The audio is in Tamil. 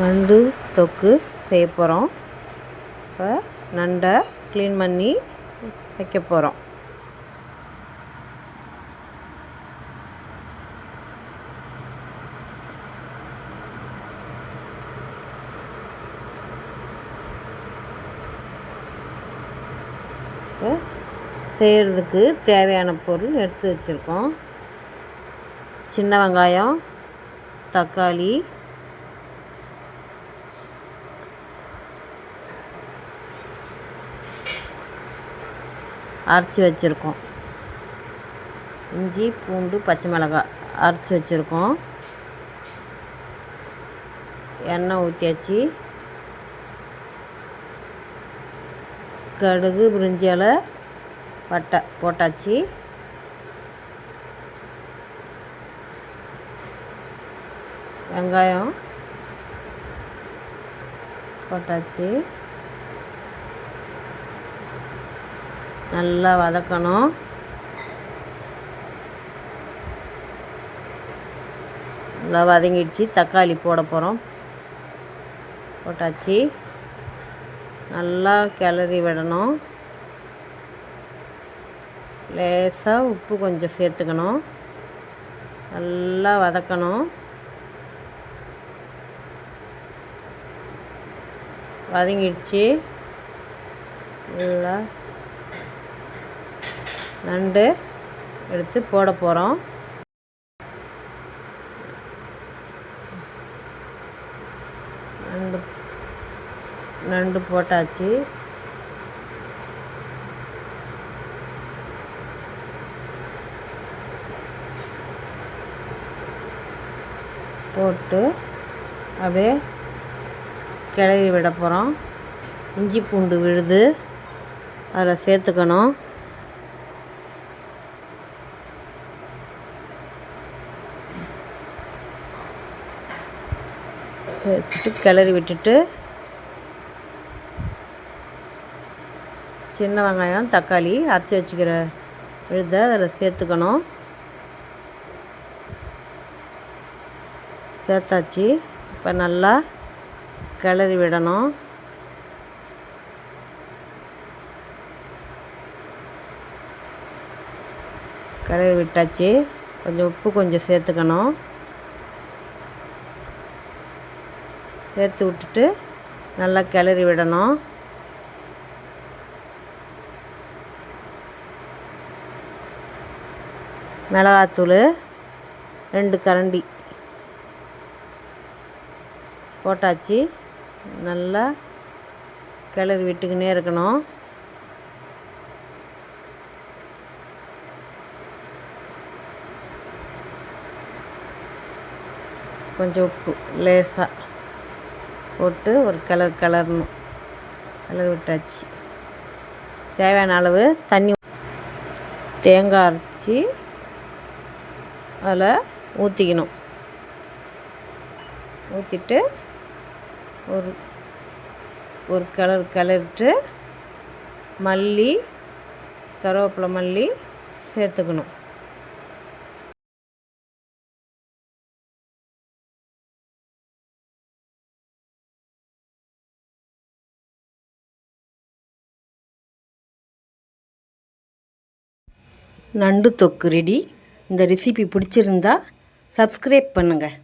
நண்டு தொக்கு செய்ய போகிறோம் இப்போ நண்டை க்ளீன் பண்ணி வைக்க போகிறோம் செய்கிறதுக்கு தேவையான பொருள் எடுத்து வச்சுருக்கோம். சின்ன வெங்காயம் தக்காளி அரைச்சி வச்சுருக்கோம். இஞ்சி பூண்டு பச்சை மிளகாய் அரைச்சி வச்சுருக்கோம். எண்ணெய் ஊற்றியாச்சு கடுகு பிரிஞ்சி இலை பட்டை போட்டாச்சு. வெங்காயம் போட்டாச்சு. நல்லா வதக்கணும். நல்லா வதங்கிடுச்சு. தக்காளி போட போகிறோம் போட்டாச்சு. நல்லா கிளறி விடணும். லேசாக உப்பு கொஞ்சம் சேர்த்துக்கணும். நல்லா வதக்கணும். வதங்கிடுச்சு. நல்லா நண்டு எடுத்து போட போகிறோம் நண்டு நண்டு போட்டாச்சு. போட்டு அப்படியே கிளறி விட போகிறோம் இஞ்சி பூண்டு விழுது. அதில் சேர்த்துக்கணும். சேர்த்துட்டு கிளறி விட்டுட்டு சின்ன வெங்காயம் தக்காளி அரைச்சி வச்சுக்கிற விழுத அதில் சேர்த்துக்கணும். சேர்த்தாச்சு. இப்போ நல்லா கிளறி விடணும். கிளறி விட்டாச்சு. கொஞ்சம் உப்பு கொஞ்சம் சேர்த்துக்கணும். சேர்த்து விட்டுட்டு நல்லா கிளறி விடணும். மிளகாத்தூள் ரெண்டு கரண்டி போட்டாச்சு. நல்லா கிளறி விட்டுக்கினே இருக்கணும். கொஞ்சம் உப்பு லேசாக போட்டு ஒரு கலர் கலரணும். கலர் விட்டாச்சு. தேவையான அளவு தண்ணி தேங்காய் அரைச்சி அதில் ஊற்றிக்கணும். ஊற்றிட்டு ஒரு ஒரு கலர் கலரிட்டு மல்லி கருவேப்பிலை மல்லி சேர்த்துக்கணும். நண்டு தொக்கு ரெடி இந்த ரெசிபி பிடிச்சிருந்தா சப்ஸ்கிரைப் பண்ணுங்கள்